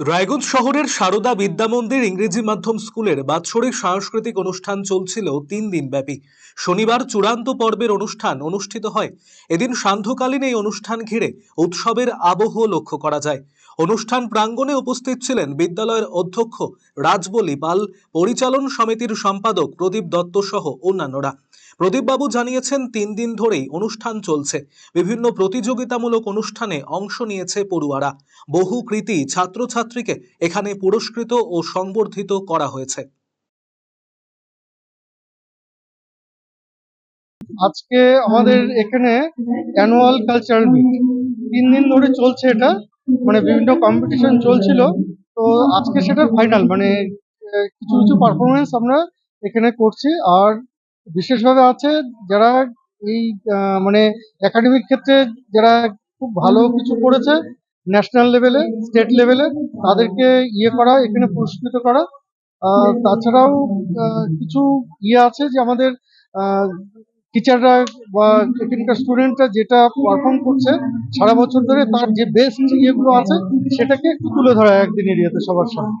রায়গঞ্জ শহরের সারদা বিদ্যামন্দির ইংরেজি মাধ্যম স্কুলের বাৎসরিক সাংস্কৃতিক অনুষ্ঠান চলছিল তিন দিন ব্যাপী শনিবার চূড়ান্ত পর্বের অনুষ্ঠান অনুষ্ঠিত হয়। এদিন সান্ধ্যকালীন এই অনুষ্ঠান ঘিরে উৎসবের আবহ লক্ষ্য করা যায়। অনুষ্ঠান প্রাঙ্গণে উপস্থিত ছিলেন বিদ্যালয়ের অধ্যক্ষ রাজবলি পাল, পরিচালন সমিতির সম্পাদক প্রদীপ দত্ত সহ অন্যান্যরা। প্রদীপবাবু জানিয়েছেন, তিন দিন ধরেই অনুষ্ঠান চলছে। বিভিন্ন প্রতিযোগিতামূলক অনুষ্ঠানে অংশ নিয়েছে পড়ুয়ারা। বহু কৃতি ছাত্রছাত্রীকে এখানে পুরস্কৃত ও সংবর্ধিত করা হয়েছে। আজকে আমাদের এখানে অ্যানুয়াল কালচারাল মিট তিন দিন ধরে চলছে এটা। মানে বিভিন্ন কম্পিটিশন চলছিল। তো আজকে সেটার ফাইনাল মানে কিছু কিছু পারফরমেন্স আমরা এখানে করছি। আর বিশেষভাবে আছে যারা এই মানে একাডেমিক ক্ষেত্রে যারা খুব ভালো কিছু করেছে ন্যাশনাল লেভেলে স্টেট লেভেলে তাদেরকে ইয়ে করা, এখানে পুরস্কৃত করা। তাছাড়াও কিছু ইয়ে আছে যে আমাদের টিচাররা বা এখানকার স্টুডেন্টরা যেটা পারফর্ম করছে সারা বছর ধরে, তার যে বেস্ট ইয়েগুলো আছে, সেটাকে একটু তুলে ধরা একদিনের ইয়েতে সবার সামনে।